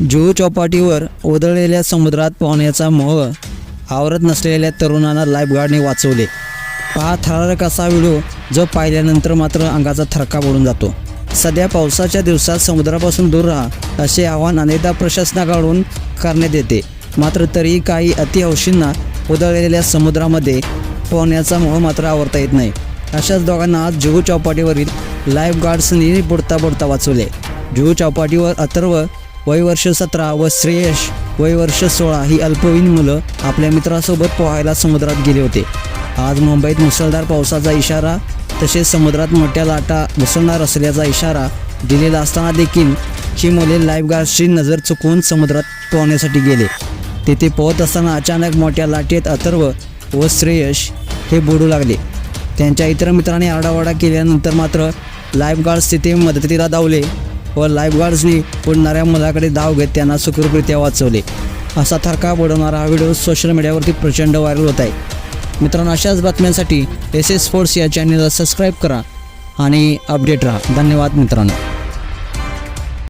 जुहू चौपाटीवर ओदळलेल्या समुद्रात पोहण्याचा मोह आवरत नसलेल्या तरुणांना लाईफगार्डने वाचवले. पहा थरारक असा व्हिडिओ जो पाहिल्यानंतर मात्र अंगाचा थरका पडून जातो. सध्या पावसाच्या दिवसात समुद्रापासून दूर राहा असे आवाहन अनेकदा प्रशासनाकडून करण्यात येते. मात्र तरीही काही अतिहौशींना उदळलेल्या समुद्रामध्ये पोहण्याचा मोह मात्र आवरता येत नाही. अशाच दोघांना आज जुहू चौपाटीवरील लाईफ गार्ड्सनी बुडता बुडता वाचवले. जुहू चौपाटीवर अथर्व वय वर्ष सतरा व श्रेयश वय वर्ष सोळा ही अल्पवयीन मुलं आपल्या मित्रासोबत पोहायला समुद्रात गेले होते. आज मुंबईत मुसळधार पावसाचा इशारा तसेच समुद्रात मोठ्या लाटा घुसळणार असल्याचा इशारा दिलेला असताना देखील ही मुले लाईफगार्ड्सची नजर चुकवून समुद्रात पोहण्यासाठी गेले. तेथे पोहत असताना अचानक मोठ्या लाटेत अथर्व व श्रेयश हे बुडू लागले. त्यांच्या इतर मित्रांनी आरडाओरडा केल्यानंतर मात्र लाईफगार्ड्स तिथे मदतीला धावले. व लाईफगार्ड्सनी बुडणाऱ्या मुलाकडे धाव घेत त्यांना सुखरूपरित्या वाचवले. असा थरका बुडवणारा हा व्हिडिओ सोशल मीडियावरती प्रचंड व्हायरल होत आहे. मित्रांनो अशाच बातम्यांसाठी एस एस स्पोर्ट्स या चॅनलला सबस्क्राईब करा आणि अपडेट राहा. धन्यवाद मित्रांनो.